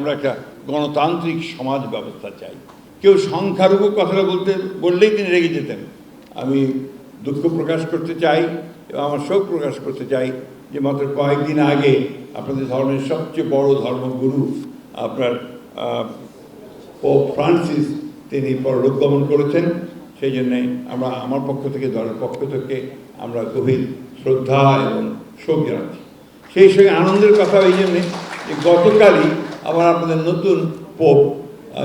আমরা একটা গণতান্ত্রিক সমাজ ব্যবস্থা চাই। কেউ সংখ্যালঘু কথাটা বলতে, বললেই তিনি রেগে যেতেন। আমি দুঃখ প্রকাশ করতে চাই এবং আমার শোক প্রকাশ করতে চাই যে মাত্র কয়েকদিন আগে আপনাদের ধর্মের সবচেয়ে বড় ধর্মগুরু আপনার পোপ ফ্রান্সিস তিনি পরলোক গমন করেছেন। সেই জন্যে আমরা আমার পক্ষ থেকে, দলের পক্ষ থেকে আমরা গভীর শ্রদ্ধা এবং শোক জানাচ্ছি। সেই সঙ্গে আনন্দের কথা এই জন্যে যে গতকালই আবার আপনাদের নতুন পোপ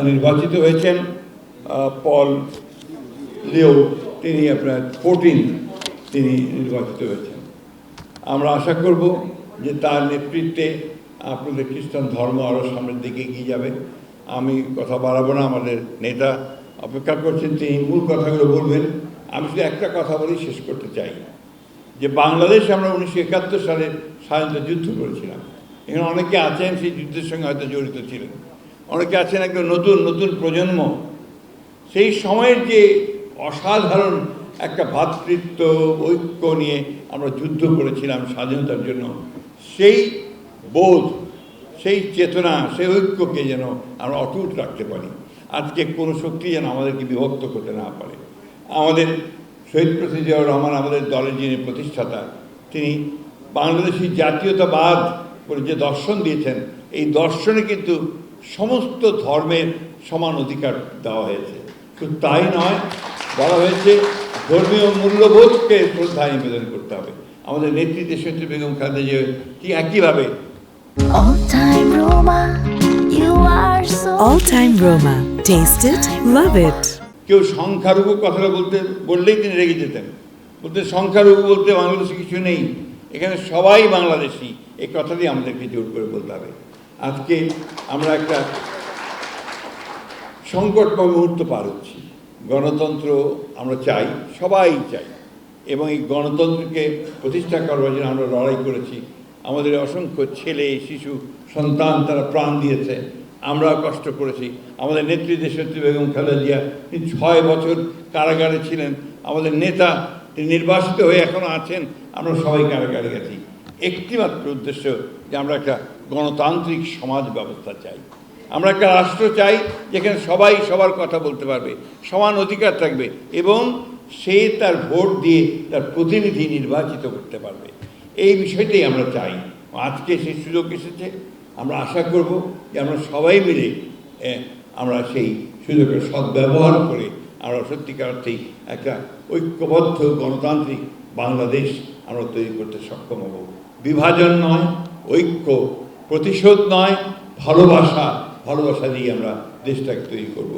নির্বাচিত হয়েছেন পল লিও, তিনি আপনার ফোরটিন তিনি নির্বাচিত হয়েছেন। আমরা আশা করব যে তার নেতৃত্বে আপনাদের খ্রিস্টান ধর্ম আরও সামনের দিকে এগিয়ে যাবে। আমি কথা বাড়াবো না, আমাদের নেতা অপেক্ষা করছেন, তিনি মূল কথাগুলো বলবেন। আমি শুধু একটা কথা বলেই শেষ করতে চাই। যে বাংলাদেশে আমরা উনিশশো একাত্তর সালে স্বাধীনতা যুদ্ধ করেছিলাম। এখানে অনেকে আছেন, সেই যুদ্ধের সঙ্গে হয়তো জড়িত ছিলেন। অনেকে আছেন একদম নতুন নতুন প্রজন্ম। সেই সময়ের যে অসাধারণ একটা ভ্রাতৃত্ব ঐক্য নিয়ে আমরা যুদ্ধ করেছিলাম স্বাধীনতার জন্য, সেই বোধ, সেই চেতনা, সেই ঐক্যকে যেন আমরা অটুট রাখতে পারি। আজকে কোনো শক্তি যেন আমাদেরকে বিভক্ত করতে না পারে। আমাদের শহীদ প্রতি রহমান, আমাদের দলের যিনি প্রতিষ্ঠাতা, তিনি বাংলাদেশি জাতীয়তাবাদ করে যে দর্শন দিয়েছেন এই দর্শনে কিন্তু সমস্ত ধর্মের সমান অধিকার দেওয়া হয়েছে শুধু তাই নয় বলা হয়েছে ধর্মীয় মূল্যবোধকে শ্রদ্ধা নিবেদন করতে হবে আমাদের নেত্রী দেশনেত্রী বেগম খালেদা জিয়া ঠিক একইভাবে All time Roma, you are so All time Roma. Taste it, love it. কেউ সংখ্যালঘু কথাটা বলতে বললেই তিনি রেগে যেতেন বলতে সংখ্যালঘু বলতে বাংলাদেশে কিছু নেই এখানে সবাই বাংলাদেশি। এই কথাটি আমাদেরকে জোর করে বলতে হবে। আজকে আমরা একটা সংকটময় মুহূর্ত পার হচ্ছি। গণতন্ত্র আমরা চাই, সবাই চাই। এবং এই গণতন্ত্রকে প্রতিষ্ঠা করবার জন্য আমরা লড়াই করেছি। আমাদের অসংখ্য ছেলে, শিশু, সন্তান তারা প্রাণ দিয়েছে। আমরা কষ্ট করেছি। আমাদের নেত্রী দেশনেত্রী বেগম খালেদা জিয়া ছয় বছর কারাগারে ছিলেন। আমাদের নেতা তিনি নির্বাসিত হয়ে এখনও আছেন, আমরা সবাই কারাগারে গেছি একটিমাত্র উদ্দেশ্য যে আমরা একটা গণতান্ত্রিক সমাজ ব্যবস্থা চাই। আমরা একটা রাষ্ট্র চাই যেখানে সবাই সবার কথা বলতে পারবে, সমান অধিকার থাকবে এবং সে তার ভোট দিয়ে তার প্রতিনিধি নির্বাচিত করতে পারবে। এই বিষয়টাই আমরা চাই। আজকে সেই সুযোগ এসেছে। আমরা আশা করব যে আমরা সবাই মিলে আমরা সেই সুযোগের সদ্ব্যবহার করে আমরা সত্যিকার অর্থেই একটা ঐক্যবদ্ধ গণতান্ত্রিক বাংলাদেশ আমরা তৈরি করতে সক্ষম হব। বিভাজন নয়, ঐক্য প্রতিশোধ নয়, ভালোবাসা ভালোবাসা দিয়ে আমরা দেশটাকে তৈরি করব।